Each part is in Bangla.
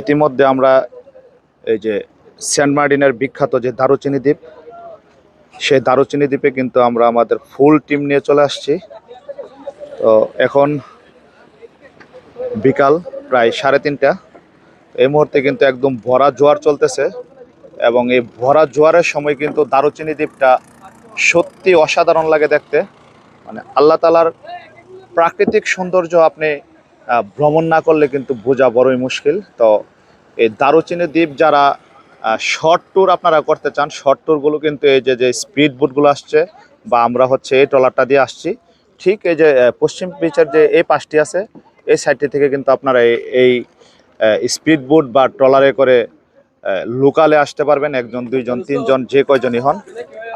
ইতিমধ্যে আমরা এই যে সেন্ট মার্টিনের বিখ্যাত যে দারুচিনি দ্বীপ, সেই দারুচিনি দ্বীপে কিন্তু আমরা আমাদের ফুল টিম নিয়ে চলে আসছি। তো এখন বিকাল প্রায় সাড়ে তিনটা। এই মুহূর্তে কিন্তু একদম ভরা জোয়ার চলতেছে এবং এই ভরা জোয়ারের সময় কিন্তু দারুচিনি দ্বীপটা সত্যি অসাধারণ লাগে দেখতে। মানে আল্লাহ তালার প্রাকৃতিক সৌন্দর্য আপনি ভ্রমণ না করলে কিন্তু বোঝা বড়ই মুশকিল। তো এই দারুচিনি দ্বীপ যারা শর্ট ট্যুর আপনারা করতে চান শর্ট ট্যুরগুলো কিন্তু এই যে যে স্পিড বোটগুলো আসছে বা আমরা হচ্ছে এই ট্রলারটা দিয়ে আসছি, ঠিক এই যে পশ্চিম বিচের যে এই পাশটি আছে, এই সাইডটি থেকে কিন্তু আপনারা এই স্পিড বোট বা ট্রলারে করে লোকালে আসতে পারবেন, একজন, দুইজন, তিনজন, যে কয়জনই হন,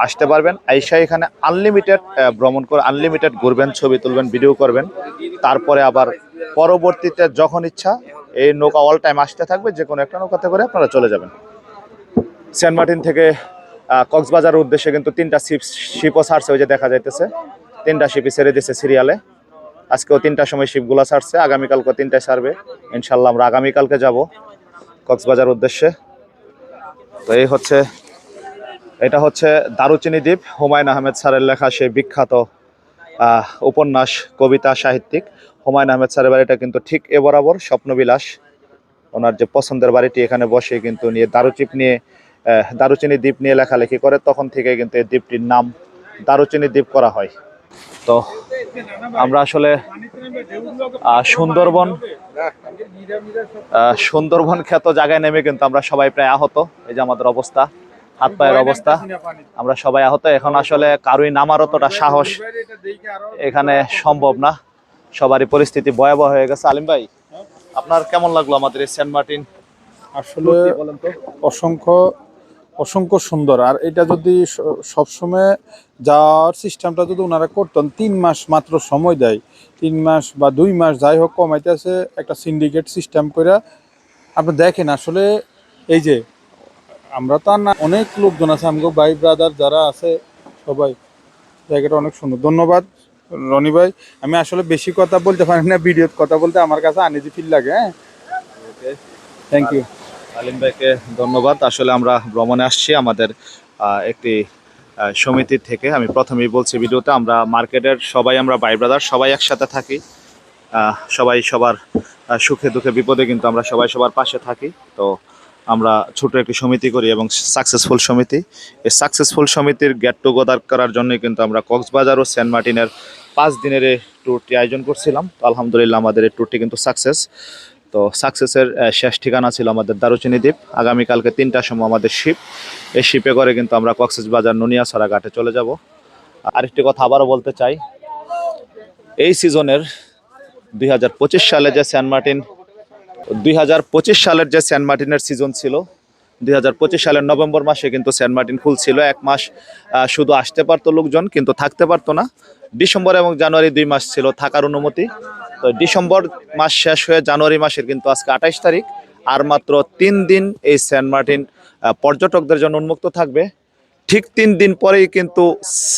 আসতে পারবেন। আইসা এখানে আনলিমিটেড ভ্রমণ করে আনলিমিটেড ঘুরবেন, ছবি তুলবেন ভিডিও করবেন। তারপরে আবার পরবর্তীতে যখন ইচ্ছা এই নৌকা অল টাইম আসতে থাকবে, যে কোনো একটা নৌকাতে করে আপনারা চলে যাবেন। সেন্ট মার্টিন থেকে কক্সবাজারের উদ্দেশ্যে কিন্তু তিনটা শিপ শিপও ছাড়ছে, ওই যে দেখা যাইতেছে। তিনটা শিপই ছেড়ে দিয়েছে সিরিয়ালে। আজকেও তিনটার সময় শিপগুলো ছাড়ছে আগামীকালকে তিনটায় ছাড়বে। ইনশাল্লাহ আমরা আগামীকালকে যাব কক্সবাজার উদ্দেশ্যে। তো এই হচ্ছে, এটা হচ্ছে দারুচিনি দ্বীপ। হুমায়ুন আহমেদ স্যারের লেখা সেই বিখ্যাত উপন্যাস, কবিতা, সাহিত্যিক। হুমায়ুন আহমেদ স্যারের বাড়িটা কিন্তু ঠিক এ বরাবর, স্বপ্নবিলাস। ওনার যে পছন্দের বাড়িটি এখানে বসে কিন্তু নিয়ে দারুচিপ নিয়ে দারুচিনি দ্বীপ নিয়ে লেখালেখি করে, তখন থেকে কিন্তু এই দ্বীপটির নাম দারুচিনি দ্বীপ করা হয়। তো আমরা আসলে সুন্দরবন সুন্দরবন খ্যাত জায়গায় নেমে কিন্তু আমরা সবাই প্রায় আহত। এই যে আমাদের অবস্থা, হাত পায়ের অবস্থা, আমরা সবাই আহত। এখন আসলে কারোই নামার অতটা সাহস এখানে সম্ভব না। সবারই পরিস্থিতি ভয়াবহ হয়ে গেছে। আলিম ভাই আপনার কেমন লাগল আমাদের এই সেন্ট মার্টিন? আসলে অসংখ্য অসংখ্য সুন্দর। আর এটা যদি সবসময় যাওয়ার সিস্টেমটা যদি ওনারা করতেন তিন মাস মাত্র সময় দেয়। তিন মাস বা দুই মাস যাই হোক কমাইতেছে একটা সিন্ডিকেট সিস্টেম করে আপনি দেখেন আসলে এই যে আমরা তো আর না অনেক লোকজন আছে আমগো ভাই ব্রাদার যারা আছে সবাই। জায়গাটা অনেক সুন্দর। ধন্যবাদ। রনি ভাই আমি আসলে বেশি কথা বলতে পারি না ভিডিওতে কথা বলতে আমার কাছে আনিজি ফিল লাগে হ্যাঁ? ওকে থ্যাংক ইউ আলিম ভাইকে ধন্যবাদ। আসলে আমরা ভ্রমণে আসছি আমাদের একটি আহ, সমিতির থেকে। আমি প্রথমেই বলছি ভিডিওতে আমরা মার্কেটের সবাই আমরা ভাই ব্রাদার সবাই একসাথে থাকি। সবাই সবার সুখে দুঃখে বিপদে কিন্তু আমরা সবাই সবার পাশে থাকি। তো আমরা ছোট একটি সমিতি করি এবং সাকসেসফুল সমিতি। এই সাকসেসফুল সমিতির গেট টুগেদার করার জন্য কিন্তু আমরা কক্সবাজার ও সেন্ট মার্টিনের পাঁচ দিনের এই ট্যুরটি আয়োজন করছিলাম। তো আলহামদুলিল্লাহ আমাদের এই ট্যুরটি কিন্তু সাকসেস তো সাকসেসের শেষ ঠিকানা ছিল আমাদের দারুচিনি দ্বীপ। আগামীকালকে তিনটার সময় আমাদের শিপ এই শিপে করে কিন্তু আমরা কক্সেস বাজার নুনিয়াছড়া ঘাটে চলে যাব। আরেকটি কথা আবারও বলতে চাই। এই সিজনের দুই হাজার পঁচিশ সালে যে সেন্ট মার্টিন দুই হাজার পঁচিশ সালের যে সেন্ট মার্টিনের সিজন ছিল, দুই হাজার পঁচিশ সালের নভেম্বর মাসে কিন্তু সেন্ট মার্টিন ফুল ছিল। এক মাস শুধু আসতে পারতো লোকজন, কিন্তু থাকতে পারতো না। ডিসেম্বর এবং জানুয়ারি দুই মাস ছিল থাকার অনুমতি। তো ডিসেম্বর মাস শেষ হয়ে জানুয়ারি মাসের কিন্তু আজকে আঠাইশ তারিখ। আর মাত্র তিন দিন এই সেন্ট মার্টিন পর্যটকদের জন্য উন্মুক্ত থাকবে। ঠিক তিন দিন পরেই কিন্তু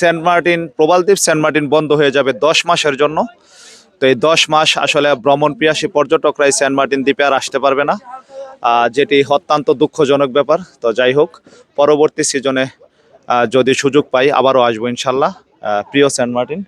সেন্ট মার্টিন, প্রবালদ্বীপ সেন্ট মার্টিন বন্ধ হয়ে যাবে দশ মাসের জন্য। তো এই দশ মাস আসলে ভ্রমণ পিয়াসী পর্যটকরা এই সেন্ট মার্টিন দ্বীপে আর আসতে পারবে না। যেটি অত্যন্ত দুঃখজনক ব্যাপার। তো যাই হোক, পরবর্তী সিজনে যদি সুযোগ পাই আবারও আসব ইনশাল্লাহ প্রিয় সেন্ট মার্টিন।